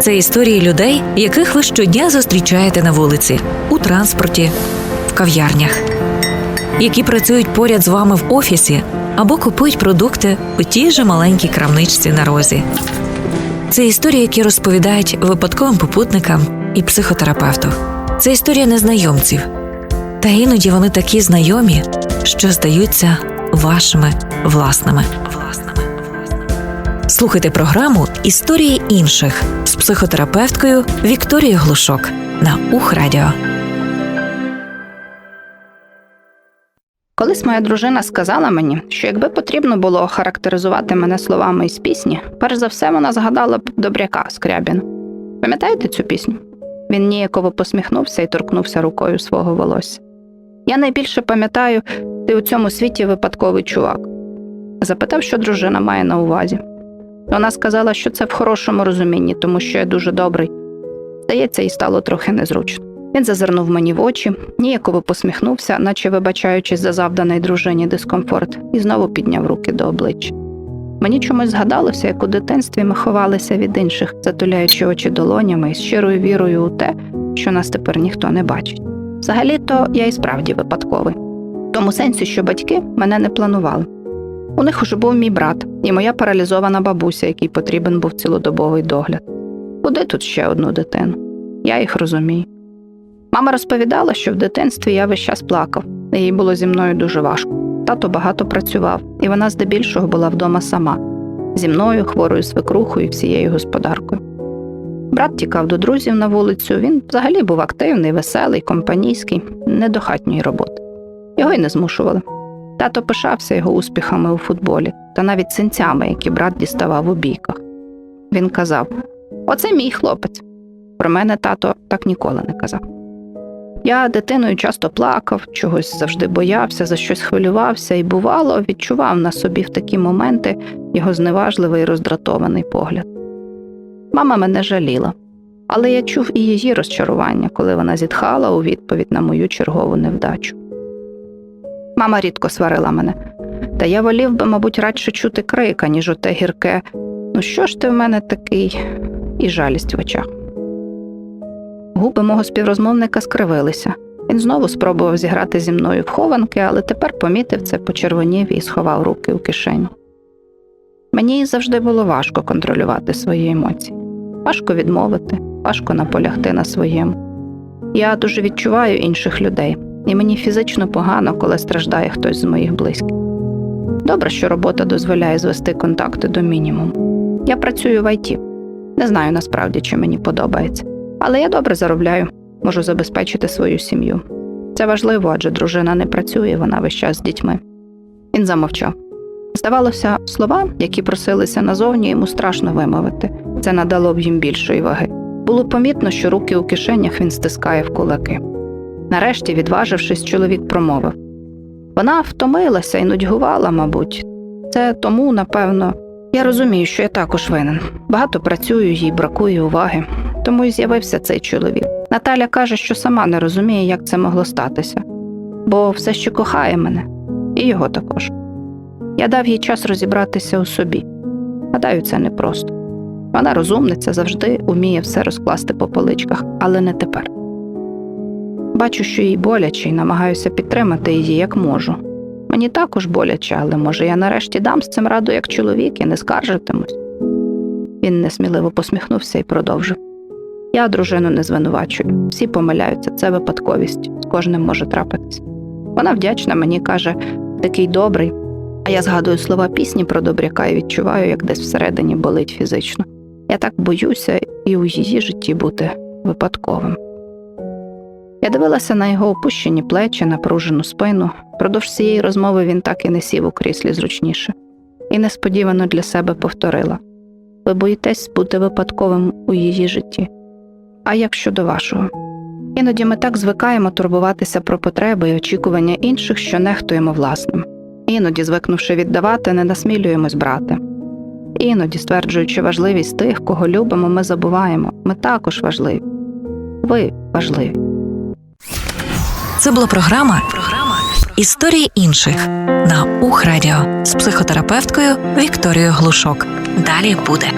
Це історії людей, яких ви щодня зустрічаєте на вулиці, у транспорті, в кав'ярнях, які працюють поряд з вами в офісі або купують продукти у тій же маленькій крамничці на розі. Це історії, які розповідають випадковим попутникам і психотерапевту. Це історія незнайомців. Та іноді вони такі знайомі, що здаються вашими власними. Слухайте програму Історії інших з психотерапевткою Вікторією Глушок на Ухрадіо. Колись моя дружина сказала мені, що якби потрібно було характеризувати мене словами із пісні, перш за все вона згадала б добряка Скрябіна. Пам'ятаєте цю пісню? Він ніяково посміхнувся і торкнувся рукою свого волосся. Я найбільше пам'ятаю, ти у цьому світі випадковий чувак. Запитав, що дружина має на увазі. Вона сказала, що це в хорошому розумінні, тому що я дуже добрий. Здається, їй стало трохи незручно. Він зазирнув мені в очі, ніяково посміхнувся, наче вибачаючись за завданий дружині дискомфорт, і знову підняв руки до обличчя. Мені чомусь згадалося, як у дитинстві ми ховалися від інших, затуляючи очі долонями і щирою вірою у те, що нас тепер ніхто не бачить. Взагалі-то я і справді випадковий, в тому сенсі, що батьки мене не планували. У них уже був мій брат і моя паралізована бабуся, якій потрібен був цілодобовий догляд. Куди тут ще одну дитину? Я їх розумію. Мама розповідала, що в дитинстві я весь час плакав, їй було зі мною дуже важко. Тато багато працював, і вона здебільшого була вдома сама, зі мною, хворою свекрухою і всією господаркою. Брат тікав до друзів на вулицю, він взагалі був активний, веселий, компанійський, не до хатньої роботи. Його й не змушували. Тато пишався його успіхами у футболі та навіть синцями, які брат діставав у бійках. Він казав: Оце мій хлопець. Про мене тато так ніколи не казав. Я дитиною часто плакав, чогось завжди боявся, за щось хвилювався і, бувало, відчував на собі в такі моменти його зневажливий і роздратований погляд. Мама мене жаліла, але я чув і її розчарування, коли вона зітхала у відповідь на мою чергову невдачу. Мама рідко сварила мене, та я волів би, мабуть, радше чути крика, ніж оте гірке. Ну що ж ти в мене такий? і жалість в очах. Губи мого співрозмовника скривилися. Він знову спробував зіграти зі мною в хованки, але тепер помітив це, почервонів і сховав руки у кишені. Мені завжди було важко контролювати свої емоції, важко відмовити, важко наполягти на своєму. Я дуже відчуваю інших людей, і мені фізично погано, коли страждає хтось з моїх близьких. Добре, що робота дозволяє звести контакти до мінімуму. Я працюю в ІТ. Не знаю насправді, чи мені подобається. Але я добре заробляю, можу забезпечити свою сім'ю. Це важливо, адже дружина не працює, вона весь час з дітьми. Він замовчав. Здавалося, слова, які просилися назовні, йому страшно вимовити. Це надало б їм більшої ваги. Було помітно, що руки у кишенях він стискає в кулаки. Нарешті, відважившись, чоловік промовив: вона втомилася і нудьгувала, мабуть. Це тому, напевно, я розумію, що я також винен. Багато працюю, їй бракує уваги. Тому і з'явився цей чоловік. Наталя каже, що сама не розуміє, як це могло статися, бо все ще кохає мене, і його також. Я дав їй час розібратися у собі. Гадаю, це непросто. Вона розумниця завжди уміє все розкласти по поличках, але не тепер. Бачу, що їй боляче і намагаюся підтримати її як можу. Мені також боляче, але може я нарешті дам з цим раду як чоловік і не скаржитимусь. Він несміливо посміхнувся і продовжив. Я дружину не звинувачую, всі помиляються, це випадковість, з кожним може трапитись. Вона вдячна мені каже, такий добрий, а я згадую слова пісні про добряка і відчуваю, як десь всередині болить фізично. Я так боюся і у її житті бути випадковим. Я дивилася на його опущені плечі, напружену спину. Продовж цієї розмови він так і не сів у кріслі зручніше, і несподівано для себе повторила ви боїтесь бути випадковим у її житті. А як щодо вашого? Іноді ми так звикаємо турбуватися про потреби і очікування інших, що нехтуємо власним. Іноді, звикнувши віддавати, не насмілюємось брати. Іноді, стверджуючи важливість тих, кого любимо, ми забуваємо. Ми також важливі. Ви важливі. Це була програма Історії інших на Ухрадіо з психотерапевткою Вікторією Глушок. Далі буде.